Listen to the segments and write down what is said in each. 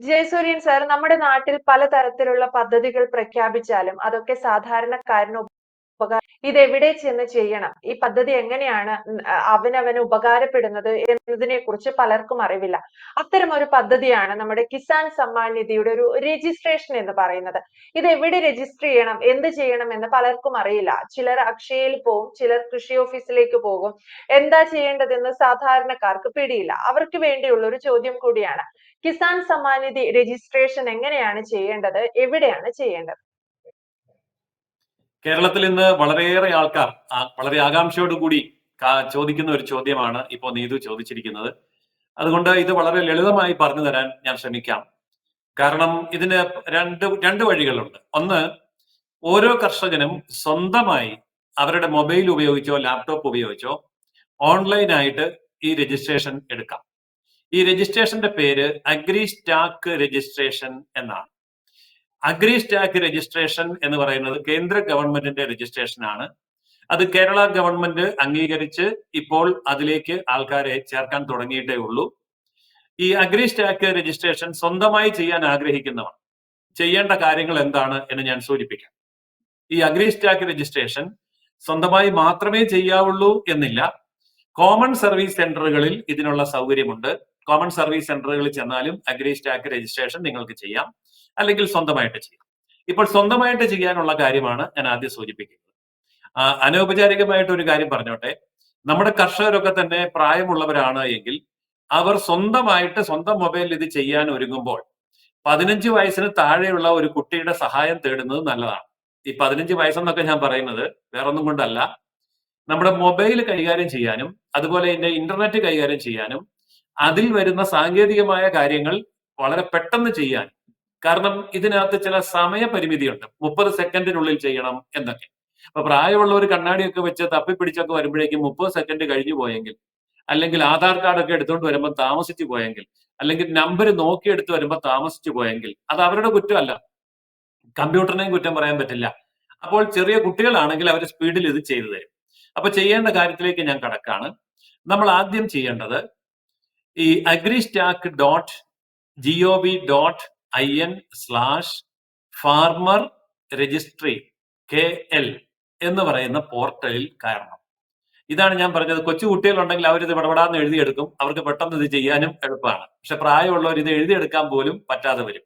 Jayasuryan sir നമ്മുടെ നാട്ടിൽ പലതരത്തിലുള്ള പദ്ധതികൾ പ്രഖ്യാപിച്ചാലും അതൊക്കെ സാധാരണക്കാരന് ഉപകാരം ഇതെവിടെ ചെന്ന് ചെയ്യണം? ഈ പദ്ധതി എങ്ങനെയാണ് അവനവന് ഉപകാരപ്പെടുന്നത് എന്നതിനെ കുറിച്ച് പലർക്കും അറിവില്ല. അത്തരം ഒരു പദ്ധതിയാണ് നമ്മുടെ കിസാൻ സമ്മാൻ നിധിയുടെ ഒരു രജിസ്ട്രേഷൻ എന്ന് പറയുന്നത്. ഇത് എവിടെ രജിസ്റ്റർ ചെയ്യണം എന്ത് ചെയ്യണം എന്ന് പലർക്കും അറിയില്ല. ചിലർ അക്ഷയയിൽ പോകും ചിലർ കൃഷി ഓഫീസിലേക്ക് പോകും. എന്താ ചെയ്യേണ്ടതെന്ന് സാധാരണക്കാർക്ക് പിടിയില്ല. അവർക്ക് വേണ്ടിയുള്ള ഒരു ചോദ്യം കൂടിയാണ്. കിസാൻ സമ്മാൻ നിധി രജിസ്ട്രേഷൻ എങ്ങനെയാണ് ചെയ്യേണ്ടത്? എവിടെയാണ് ചെയ്യേണ്ടത്? കേരളത്തിൽ ഇന്ന് വളരെയേറെ ആൾക്കാർ വളരെ ആകാംക്ഷയോടുകൂടി ചോദിക്കുന്ന ഒരു ചോദ്യമാണ് ഇപ്പോൾ നീതു ചോദിച്ചിരിക്കുന്നത്. അതുകൊണ്ട് ഇത് വളരെ ലളിതമായി പറഞ്ഞു തരാൻ ഞാൻ ശ്രമിക്കാം. കാരണം ഇതിന് രണ്ട് രണ്ട് വഴികളുണ്ട്. ഒന്ന് ഓരോ കർഷകനും സ്വന്തമായി അവരുടെ മൊബൈൽ ഉപയോഗിച്ചോ ലാപ്ടോപ്പ് ഉപയോഗിച്ചോ ഓൺലൈനായിട്ട് ഈ രജിസ്ട്രേഷൻ എടുക്കാം. ഈ രജിസ്ട്രേഷന്റെ പേര് അഗ്രി സ്റ്റാക്ക് രജിസ്ട്രേഷൻ എന്നാണ്. അഗ്രി സ്റ്റാക്ക് രജിസ്ട്രേഷൻ എന്ന് പറയുന്നത് കേന്ദ്ര ഗവൺമെന്റിന്റെ രജിസ്ട്രേഷൻ ആണ്. അത് കേരള ഗവൺമെന്റ് അംഗീകരിച്ച് ഇപ്പോൾ അതിലേക്ക് ആൾക്കാരെ ചേർക്കാൻ തുടങ്ങിയിട്ടേ ഉള്ളൂ. ഈ അഗ്രി സ്റ്റാക്ക് രജിസ്ട്രേഷൻ സ്വന്തമായി ചെയ്യാൻ ആഗ്രഹിക്കുന്നവർ ചെയ്യേണ്ട കാര്യങ്ങൾ എന്താണ് എന്ന് ഞാൻ സൂചിപ്പിക്കാം. ഈ അഗ്രി സ്റ്റാക്ക് രജിസ്ട്രേഷൻ സ്വന്തമായി മാത്രമേ ചെയ്യാവുള്ളൂ എന്നില്ല. കോമൺ സർവീസ് സെന്ററുകളിൽ ഇതിനുള്ള സൗകര്യമുണ്ട്. കോമൺ സർവീസ് സെന്ററുകളിൽ ചെന്നാലും അഗ്രി സ്റ്റാക്ക് രജിസ്ട്രേഷൻ നിങ്ങൾക്ക് ചെയ്യാം. അല്ലെങ്കിൽ സ്വന്തമായിട്ട് ചെയ്യാം. ഇപ്പോൾ സ്വന്തമായിട്ട് ചെയ്യാനുള്ള കാര്യമാണ് ഞാൻ ആദ്യം സൂചിപ്പിക്കുന്നത്. അനൗപചാരികമായിട്ട് ഒരു കാര്യം പറഞ്ഞോട്ടെ. നമ്മുടെ കർഷകരൊക്കെ തന്നെ പ്രായമുള്ളവരാണ് എങ്കിൽ അവർ സ്വന്തമായിട്ട് സ്വന്തം മൊബൈലിൽ ഇത് ചെയ്യാൻ ഒരുങ്ങുമ്പോൾ പതിനഞ്ച് വയസ്സിന് താഴെയുള്ള ഒരു കുട്ടിയുടെ സഹായം തേടുന്നത് നല്ലതാണ്. ഈ പതിനഞ്ച് വയസ്സെന്നൊക്കെ ഞാൻ പറയുന്നത് വേറൊന്നും കൊണ്ടല്ല. നമ്മുടെ മൊബൈൽ കൈകാര്യം ചെയ്യാനും അതുപോലെ ഇന്റർനെറ്റ് കൈകാര്യം ചെയ്യാനും അതിൽ വരുന്ന സാങ്കേതികമായ കാര്യങ്ങൾ വളരെ പെട്ടെന്ന് ചെയ്യാൻ. കാരണം ഇതിനകത്ത് ചില സമയപരിമിതിയുണ്ട്. മുപ്പത് സെക്കൻഡിനുള്ളിൽ ചെയ്യണം എന്നൊക്കെ. അപ്പൊ പ്രായമുള്ള ഒരു കണ്ണാടിയൊക്കെ വെച്ച് തപ്പിപ്പിടിച്ചൊക്കെ വരുമ്പോഴേക്കും മുപ്പത് സെക്കൻഡ് കഴിഞ്ഞു പോയെങ്കിൽ അല്ലെങ്കിൽ ആധാർ കാർഡൊക്കെ എടുത്തുകൊണ്ട് വരുമ്പോൾ താമസിച്ചു പോയെങ്കിൽ അല്ലെങ്കിൽ നമ്പർ നോക്കിയെടുത്ത് വരുമ്പോൾ താമസിച്ചു പോയെങ്കിൽ അത് അവരുടെ കുറ്റമല്ല. കമ്പ്യൂട്ടറിനെയും കുറ്റം പറയാൻ പറ്റില്ല. അപ്പോൾ ചെറിയ കുട്ടികളാണെങ്കിൽ അവർ സ്പീഡിൽ ഇത് ചെയ്തു തരും. അപ്പൊ ചെയ്യേണ്ട കാര്യത്തിലേക്ക് ഞാൻ കടക്കാണ്. നമ്മൾ ആദ്യം ചെയ്യേണ്ടത് ഈ agri stack dot G O V dot I N slash farmer registry K L എന്ന് പറയുന്ന പോർട്ടലിൽ കയറണം. ഇതാണ് ഞാൻ പറഞ്ഞത്. കൊച്ചു കുട്ടികളുണ്ടെങ്കിൽ അവരിത് പടപടാന്ന് എഴുതിയെടുക്കും. അവർക്ക് പെട്ടെന്ന് ഇത് ചെയ്യാനും എളുപ്പമാണ്. പക്ഷെ പ്രായമുള്ളവർ ഇത് എഴുതിയെടുക്കാൻ പോലും പറ്റാതെ വരും.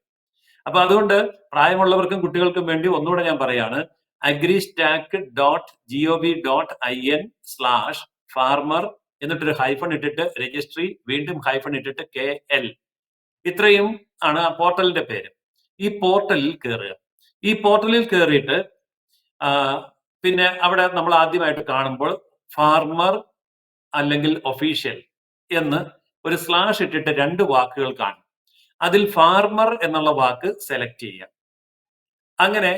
അപ്പൊ അതുകൊണ്ട് പ്രായമുള്ളവർക്കും കുട്ടികൾക്കും വേണ്ടി ഒന്നുകൂടെ ഞാൻ പറയാണ്. Agri stack dot G O V dot I N slash farmer എന്നിട്ടൊരു ഹൈഫൺ ഇട്ടിട്ട് രജിസ്ട്രി വീണ്ടും ഹൈഫൺ ഇട്ടിട്ട് കെ എൽ ഇത്രയും ആണ് ആ പോർട്ടലിന്റെ പേര്. ഈ പോർട്ടലിൽ കയറുക ഈ പോർട്ടലിൽ കയറിയിട്ട് പിന്നെ അവിടെ നമ്മൾ ആദ്യമായിട്ട് കാണുമ്പോൾ ഫാർമർ അല്ലെങ്കിൽ ഒഫീഷ്യൽ എന്ന് ഒരു സ്ലാഷ് ഇട്ടിട്ട് രണ്ട് വാക്കുകൾ കാണും. അതിൽ ഫാർമർ എന്നുള്ള വാക്ക് സെലക്ട് ചെയ്യുക. അങ്ങനെ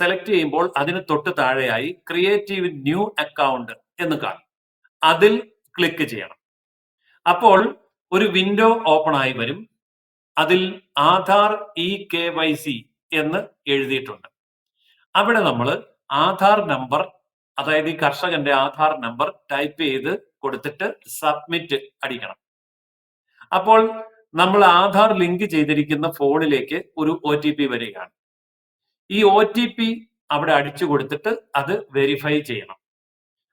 സെലക്ട് ചെയ്യുമ്പോൾ അതിന് തൊട്ട് താഴെയായി ക്രിയേറ്റീവ് ന്യൂ അക്കൗണ്ട് എന്ന് കാണും. അതിൽ ക്ലിക്ക് ചെയ്യണം. അപ്പോൾ ഒരു വിൻഡോ ഓപ്പൺ ആയി വരും. അതിൽ Aadhaar E K Y C എന്ന് എഴുതിയിട്ടുണ്ട്. അവിടെ നമ്മൾ ആധാർ നമ്പർ അതായത് ഈ കർഷകന്റെ ആധാർ നമ്പർ ടൈപ്പ് ചെയ്ത് കൊടുത്തിട്ട് സബ്മിറ്റ് അടിക്കണം. അപ്പോൾ നമ്മൾ ആധാർ ലിങ്ക് ചെയ്തിരിക്കുന്ന ഫോണിലേക്ക് ഒരു ഒ ടി പി വരികയാണ്. ഈ ഒ ടി പി അവിടെ അടിച്ചു കൊടുത്തിട്ട് അത് വെരിഫൈ ചെയ്യണം.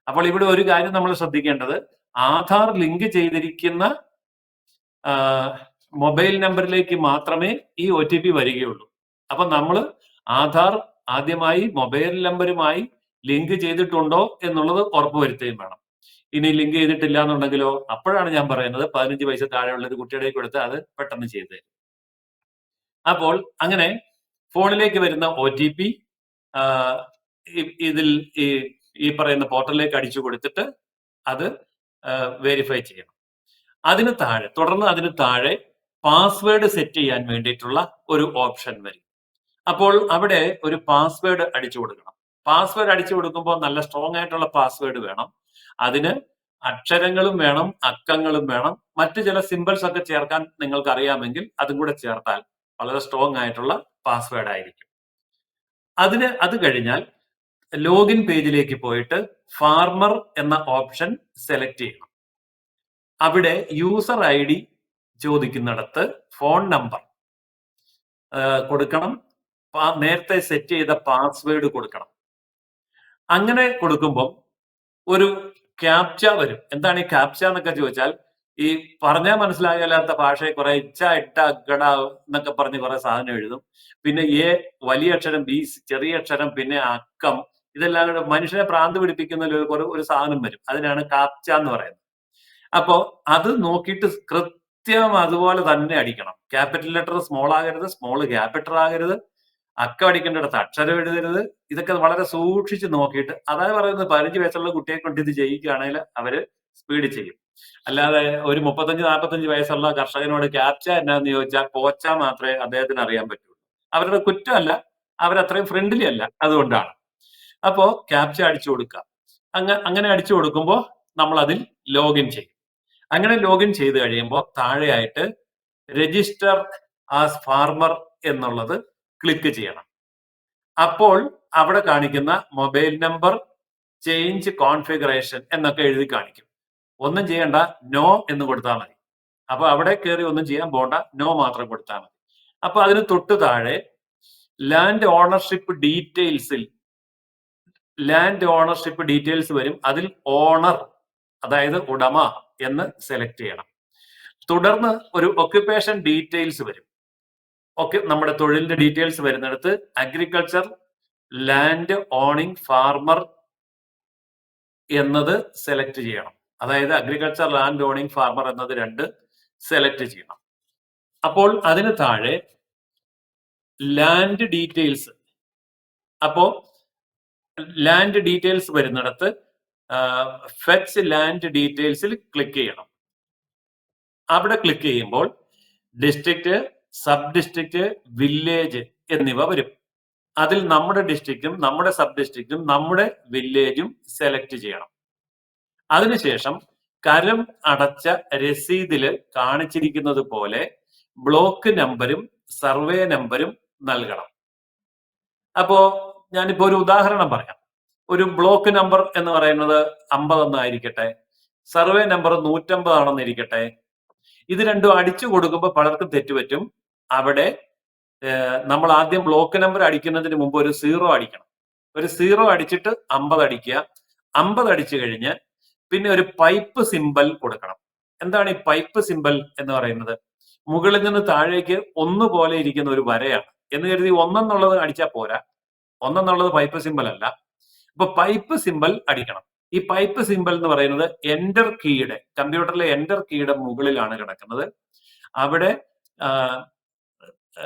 അപ്പോൾ ഇവിടെ ഒരു കാര്യം നമ്മൾ ശ്രദ്ധിക്കേണ്ടത് ആധാർ ലിങ്ക് ചെയ്തിരിക്കുന്ന മൊബൈൽ നമ്പറിലേക്ക് മാത്രമേ ഈ ഒ ടി പി വരികയുള്ളൂ. അപ്പൊ നമ്മൾ ആധാർ ആദ്യമായി മൊബൈൽ നമ്പറുമായി ലിങ്ക് ചെയ്തിട്ടുണ്ടോ എന്നുള്ളത് ഉറപ്പുവരുത്തുകയും വേണം. ഇനി ലിങ്ക് ചെയ്തിട്ടില്ല എന്നുണ്ടെങ്കിലോ അപ്പോഴാണ് ഞാൻ പറയുന്നത് പതിനഞ്ച് വയസ്സ് താഴെയുള്ള ഒരു കുട്ടിയുടെ കൊടുത്ത് അത് പെട്ടെന്ന് ചെയ്തു തരും. അപ്പോൾ അങ്ങനെ ഫോണിലേക്ക് വരുന്ന ഒ ടി പി ഇതിൽ ഈ ഈ പറയുന്ന പോർട്ടലിലേക്ക് അടിച്ചു കൊടുത്തിട്ട് അത് വെരിഫൈ ചെയ്യണം. അതിന് താഴെ തുടർന്ന് അതിന് താഴെ പാസ്വേഡ് സെറ്റ് ചെയ്യാൻ വേണ്ടിയിട്ടുള്ള ഒരു ഓപ്ഷൻ വരും. അപ്പോൾ അവിടെ ഒരു പാസ്വേഡ് അടിച്ചു കൊടുക്കണം. പാസ്വേഡ് അടിച്ചു കൊടുക്കുമ്പോൾ നല്ല സ്ട്രോങ് ആയിട്ടുള്ള പാസ്വേഡ് വേണം. അതിന് അക്ഷരങ്ങളും വേണം അക്കങ്ങളും വേണം. മറ്റു ചില സിമ്പിൾസ് ഒക്കെ ചേർക്കാൻ നിങ്ങൾക്ക് അറിയാമെങ്കിൽ അതും കൂടെ ചേർത്താൽ വളരെ സ്ട്രോങ് ആയിട്ടുള്ള പാസ്വേഡ് ആയിരിക്കും. അതിന് അത് കഴിഞ്ഞാൽ ലോഗിൻ പേജിലേക്ക് പോയിട്ട് ഫാർമർ എന്ന ഓപ്ഷൻ സെലക്ട് ചെയ്യണം. അവിടെ യൂസർ ഐ ഡി ചോദിക്കുന്നിടത്ത് ഫോൺ നമ്പർ കൊടുക്കണം. നേരത്തെ സെറ്റ് ചെയ്ത പാസ്വേഡ് കൊടുക്കണം. അങ്ങനെ കൊടുക്കുമ്പോൾ ഒരു ക്യാപ്ച വരും. എന്താണ് ഈ ക്യാപ്ച എന്നൊക്കെ ചോദിച്ചാൽ ഈ പറഞ്ഞാൽ മനസ്സിലാകാത്ത ഭാഷയെ കുറെ ഇച്ച ഇട്ട ഗട എന്നൊക്കെ പറഞ്ഞ് കുറെ സാധനം എഴുതും. പിന്നെ എ വലിയ അക്ഷരം ബി ചെറിയ അക്ഷരം പിന്നെ അക്കം ഇതെല്ലാം കൂടെ മനുഷ്യനെ പ്രാന്ത് പിടിപ്പിക്കുന്ന ഒരു ഒരു- സാധനം വരും. അതിനാണ് കാപ്ച എന്ന് പറയുന്നത്. അപ്പോ അത് നോക്കിയിട്ട് കൃത്യം അതുപോലെ തന്നെ അടിക്കണം. ക്യാപിറ്റൽ ലെറ്റർ സ്മോൾ ആകരുത് സ്മോൾ ക്യാപിറ്റൽ ആകരുത് അക്കം അടിക്കേണ്ടിടത്ത് അക്ഷരം എഴുതരുത്. ഇതൊക്കെ വളരെ സൂക്ഷിച്ച് നോക്കിയിട്ട് അതായത് പറയുന്നത് പതിനഞ്ച് വയസ്സുള്ള കുട്ടിയെ കൊണ്ട് ഇത് ചെയ്യിക്കുകയാണെങ്കിൽ അവർ സ്പീഡ് ചെയ്യും. അല്ലാതെ ഒരു മുപ്പത്തഞ്ച് നാൽപ്പത്തഞ്ച് വയസ്സുള്ള കർഷകനോട് ക്യാപ്ച എന്നാന്ന് ചോദിച്ചാൽ പോച്ച മാത്രമേ അദ്ദേഹത്തിന് അറിയാൻ പറ്റുള്ളൂ. അവരുടെ കുറ്റമല്ല അവരത്രയും ഫ്രണ്ട്ലി അല്ല അതുകൊണ്ടാണ്. അപ്പോ ക്യാപ്ച അടിച്ചു കൊടുക്കുക അങ്ങ അങ്ങനെ അടിച്ചു കൊടുക്കുമ്പോൾ നമ്മൾ അതിൽ ലോഗിൻ ചെയ്യും. അങ്ങനെ ലോഗിൻ ചെയ്ത് കഴിയുമ്പോൾ താഴെയായിട്ട് രജിസ്റ്റർ ആസ് ഫാർമർ എന്നുള്ളത് ക്ലിക്ക് ചെയ്യണം. അപ്പോൾ അവിടെ കാണിക്കുന്ന മൊബൈൽ നമ്പർ ചേഞ്ച് കോൺഫിഗറേഷൻ എന്നൊക്കെ എഴുതി കാണിക്കും. ഒന്നും ചെയ്യണ്ട നോ എന്ന് കൊടുത്താൽ മതി. അപ്പൊ അവിടെ കയറി ഒന്നും ചെയ്യാൻ പോണ്ട നോ മാത്രം കൊടുത്താൽ മതി. അപ്പൊ അതിന് തൊട്ട് താഴെ ലാൻഡ് ഓണർഷിപ്പ് ഡീറ്റെയിൽസിൽ ലാൻഡ് ഓണർഷിപ്പ് ഡീറ്റെയിൽസ് വരും. അതിൽ ഓണർ അതായത് ഉടമ എന്ന് സെലക്ട് ചെയ്യണം. തുടർന്ന് ഒരു ഒക്യുപ്പേഷൻ ഡീറ്റെയിൽസ് വരും. ഒക്കെ നമ്മുടെ തൊഴിലിന്റെ ഡീറ്റെയിൽസ് വരുന്നിടത്ത് അഗ്രികൾച്ചർ ലാൻഡ് ഓണിംഗ് ഫാർമർ എന്നത് സെലക്ട് ചെയ്യണം. അതായത് അഗ്രികൾച്ചർ ലാൻഡ് ഓണിംഗ് ഫാർമർ എന്നത് രണ്ട് സെലക്ട് ചെയ്യണം. അപ്പോൾ അതിന് താഴെ ലാൻഡ് ഡീറ്റെയിൽസ് അപ്പോ ലാൻഡ് ഡീറ്റെയിൽസ് വരുന്നിടത്ത് ഫെറ്റ്സ് ലാൻഡ് ഡീറ്റെയിൽസിൽ ക്ലിക്ക് ചെയ്യണം. അവിടെ ക്ലിക്ക് ചെയ്യുമ്പോൾ ഡിസ്ട്രിക്റ്റ് സബ് ഡിസ്ട്രിക്റ്റ് വില്ലേജ് എന്നിവ വരും. അതിൽ നമ്മുടെ ഡിസ്ട്രിക്റ്റും നമ്മുടെ സബ് ഡിസ്ട്രിക്റ്റും നമ്മുടെ വില്ലേജും സെലക്ട് ചെയ്യണം. അതിനുശേഷം കരം അടച്ച രസീതിൽ കാണിച്ചിരിക്കുന്നത് പോലെ ബ്ലോക്ക് നമ്പരും സർവേ നമ്പരും നൽകണം. അപ്പോ ഞാനിപ്പോ ഒരു ഉദാഹരണം പറയാം. ഒരു ബ്ലോക്ക് നമ്പർ എന്ന് പറയുന്നത് അമ്പതെന്നായിരിക്കട്ടെ സർവേ നമ്പർ നൂറ്റമ്പതാണെന്ന് ഇരിക്കട്ടെ ഇത് രണ്ടും അടിച്ചു കൊടുക്കുമ്പോൾ പലർക്കും തെറ്റുപറ്റും. അവിടെ നമ്മൾ ആദ്യം ബ്ലോക്ക് നമ്പർ അടിക്കുന്നതിന് മുമ്പ് ഒരു സീറോ അടിക്കണം. ഒരു സീറോ അടിച്ചിട്ട് അമ്പത് അടിക്കുക. അമ്പത് അടിച്ചു കഴിഞ്ഞ് പിന്നെ ഒരു പൈപ്പ് സിമ്പൽ കൊടുക്കണം. എന്താണ് ഈ പൈപ്പ് സിമ്പൽ എന്ന് പറയുന്നത്? മുകളിൽ നിന്ന് താഴേക്ക് ഒന്ന് പോലെ ഇരിക്കുന്ന ഒരു വരയാണ്. എന്ന് കരുതി ഒന്നെന്നുള്ളത് അടിച്ചാൽ പോരാ. ഒന്നെന്നുള്ളത് പൈപ്പ് സിമ്പൽ അല്ല. അപ്പൊ പൈപ്പ് സിമ്പൽ അടിക്കണം. ഈ പൈപ്പ് സിമ്പൽ എന്ന് പറയുന്നത് എന്റർ കീയുടെ കമ്പ്യൂട്ടറിലെ എന്റർ കീയുടെ മുകളിലാണ് കിടക്കുന്നത്. അവിടെ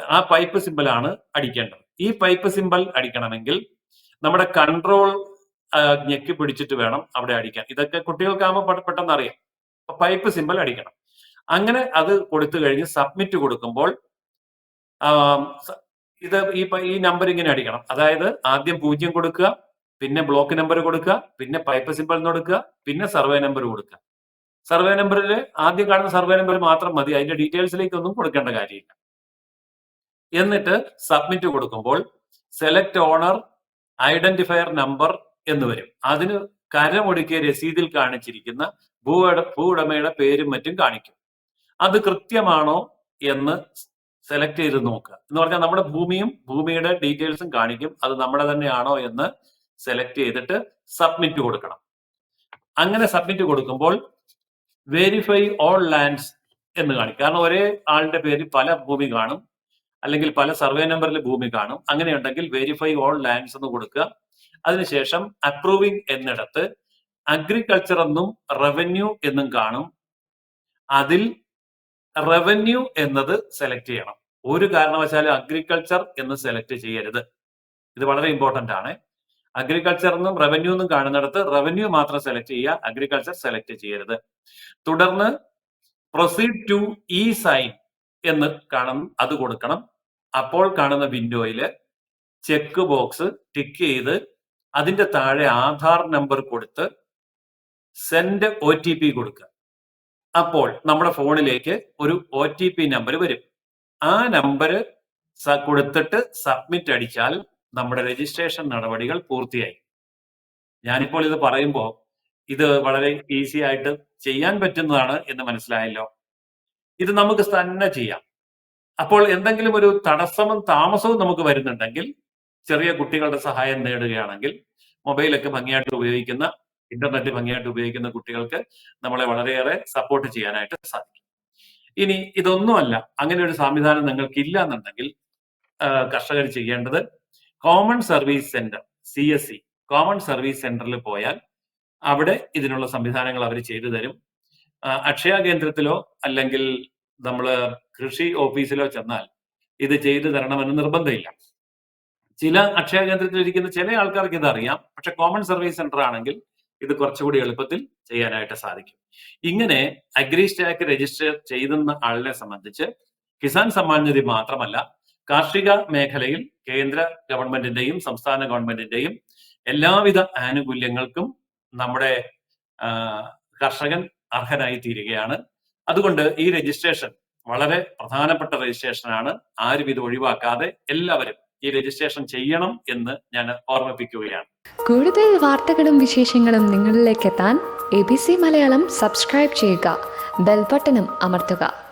ആ, പൈപ്പ് സിമ്പൽ ആണ് അടിക്കേണ്ടത്. ഈ പൈപ്പ് സിമ്പൽ അടിക്കണമെങ്കിൽ നമ്മുടെ കൺട്രോൾ ഞെക്കി പിടിച്ചിട്ട് വേണം അവിടെ അടിക്കാൻ. ഇതൊക്കെ കുട്ടികൾക്കാകുമ്പോൾ പെട്ട- പെട്ടെന്ന് അറിയാം. പൈപ്പ് സിമ്പൽ അടിക്കണം. അങ്ങനെ അത് കൊടുത്തു കഴിഞ്ഞ് സബ്മിറ്റ് കൊടുക്കുമ്പോൾ ഇത് ഈ ഈ നമ്പർ ഇങ്ങനെ അടിക്കണം. അതായത് ആദ്യം പൂജ്യം കൊടുക്കുക പിന്നെ ബ്ലോക്ക് നമ്പർ കൊടുക്കുക പിന്നെ പൈപ്പ് സിമ്പിൾ എന്ന് കൊടുക്കുക പിന്നെ സർവേ നമ്പർ കൊടുക്കുക. സർവേ നമ്പറിൽ ആദ്യം കാണുന്ന സർവേ നമ്പർ മാത്രം മതി. അതിന്റെ ഡീറ്റെയിൽസിലേക്ക് ഒന്നും കൊടുക്കേണ്ട കാര്യമില്ല. എന്നിട്ട് സബ്മിറ്റ് കൊടുക്കുമ്പോൾ സെലക്ട് ഓണർ ഐഡന്റിഫയർ നമ്പർ എന്ന് വരും. അതിന് കരമൊടുക്കിയ രസീതിൽ കാണിച്ചിരിക്കുന്ന ഭൂ ഭൂ ഉടമയുടെ പേരും മറ്റും കാണിക്കും. അത് കൃത്യമാണോ എന്ന് സെലക്ട് ചെയ്ത് നോക്കുക. എന്ന് പറഞ്ഞാൽ നമ്മുടെ ഭൂമിയും ഭൂമിയുടെ ഡീറ്റെയിൽസും കാണിക്കും. അത് നമ്മുടെ തന്നെയാണോ എന്ന് സെലക്ട് ചെയ്തിട്ട് സബ്മിറ്റ് കൊടുക്കണം. അങ്ങനെ സബ്മിറ്റ് കൊടുക്കുമ്പോൾ വെരിഫൈ ഓൾ ലാൻഡ്സ് എന്ന് കാണിക്കും. കാരണം ഒരേ ആളുടെ പേരിൽ പല ഭൂമി കാണും. അല്ലെങ്കിൽ പല സർവേ നമ്പറിൽ ഭൂമി കാണും. അങ്ങനെയുണ്ടെങ്കിൽ വെരിഫൈ ഓൾ ലാൻഡ്സ് എന്ന് കൊടുക്കുക. അതിനുശേഷം അപ്രൂവിംഗ് എന്നിടത്ത് അഗ്രികൾച്ചർ എന്നും റവന്യൂ എന്നും കാണും. അതിൽ റവന്യൂ എന്നത് സെലക്ട് ചെയ്യണം. ഒരു കാരണവശാലും അഗ്രികൾച്ചർ എന്ന് സെലക്ട് ചെയ്യരുത്. ഇത് വളരെ ഇമ്പോർട്ടന്റ് ആണ്. അഗ്രികൾച്ചർ എന്നും റവന്യൂ എന്നും കാണുന്നിടത്ത് റവന്യൂ മാത്രം സെലക്ട് ചെയ്യുക അഗ്രികൾച്ചർ സെലക്ട് ചെയ്യരുത്. തുടർന്ന് പ്രൊസീഡ് ടു ഇ സൈൻ എന്ന് കാണും അത് കൊടുക്കണം. അപ്പോൾ കാണുന്ന വിൻഡോയിൽ ചെക്ക് ബോക്സ് ടിക്ക് ചെയ്ത് അതിന്റെ താഴെ ആധാർ നമ്പർ കൊടുത്ത് സെൻഡ് ഒ ടി പി കൊടുക്കുക. അപ്പോൾ നമ്മുടെ ഫോണിലേക്ക് ഒരു ഒ ടി പി നമ്പർ വരും. ആ നമ്പർ കൊടുത്തിട്ട് സബ്മിറ്റ് അടിച്ചാൽ നമ്മുടെ രജിസ്ട്രേഷൻ നടപടികൾ പൂർത്തിയായി. ഞാനിപ്പോൾ ഇത് പറയുമ്പോൾ ഇത് വളരെ ഈസി ആയിട്ട് ചെയ്യാൻ പറ്റുന്നതാണ് എന്ന് മനസ്സിലായല്ലോ. ഇത് നമുക്ക് തന്നെ ചെയ്യാം. അപ്പോൾ എന്തെങ്കിലും ഒരു തടസ്സവും താമസവും നമുക്ക് വരുന്നുണ്ടെങ്കിൽ ചെറിയ കുട്ടികളുടെ സഹായം നേടുകയാണെങ്കിൽ മൊബൈലൊക്കെ ഭംഗിയായിട്ട് ഉപയോഗിക്കുന്ന ഇന്റർനെറ്റ് ഭംഗിയായിട്ട് ഉപയോഗിക്കുന്ന കുട്ടികൾക്ക് നമ്മളെ വളരെയേറെ സപ്പോർട്ട് ചെയ്യാനായിട്ട് സാധിക്കും. ഇനി ഇതൊന്നുമല്ല. അങ്ങനെ ഒരു സംവിധാനം നിങ്ങൾക്ക് ഇല്ല എന്നുണ്ടെങ്കിൽ കർഷകർ ചെയ്യേണ്ടത് common service centre C S C common service സെന്ററിൽ പോയാൽ അവിടെ ഇതിനുള്ള സംവിധാനങ്ങൾ അവർ ചെയ്തു തരും. അക്ഷയ കേന്ദ്രത്തിലോ അല്ലെങ്കിൽ നമ്മൾ കൃഷി ഓഫീസിലോ ചെന്നാൽ ഇത് ചെയ്തു തരണമെന്ന് നിർബന്ധമില്ല. ചില അക്ഷയ കേന്ദ്രത്തിൽ ഇരിക്കുന്ന ചില ആൾക്കാർക്ക് ഇത് അറിയാം. പക്ഷെ കോമൺ സർവീസ് സെന്റർ ആണെങ്കിൽ ഇത് കുറച്ചുകൂടി എളുപ്പത്തിൽ ചെയ്യാനായിട്ട് സാധിക്കും. ഇങ്ങനെ അഗ്രി സ്റ്റാക്ക് രജിസ്റ്റർ ചെയ്യുന്ന ആളിനെ സംബന്ധിച്ച് കിസാൻ സമ്മാൻ നിധി മാത്രമല്ല കാർഷിക മേഖലയിൽ കേന്ദ്ര ഗവൺമെന്റിന്റെയും സംസ്ഥാന ഗവൺമെന്റിന്റെയും എല്ലാവിധ ആനുകൂല്യങ്ങൾക്കും നമ്മുടെ കർഷകൻ അർഹനായി തീരുകയാണ്. അതുകൊണ്ട് ഈ രജിസ്ട്രേഷൻ വളരെ പ്രധാനപ്പെട്ട രജിസ്ട്രേഷനാണ് ആരും ഇത് ഒഴിവാക്കാതെ എല്ലാവരും ഈ രജിസ്ട്രേഷൻ ചെയ്യണം എന്ന് ഞാൻ ഓർമ്മിപ്പിക്കുകയാണ്. കൂടുതൽ വാർത്തകളും വിശേഷങ്ങളും നിങ്ങളിലേക്ക് എത്താൻ A B C Malayalam subscribe ചെയ്യുക. ബെൽബട്ടനും അമർത്തുക.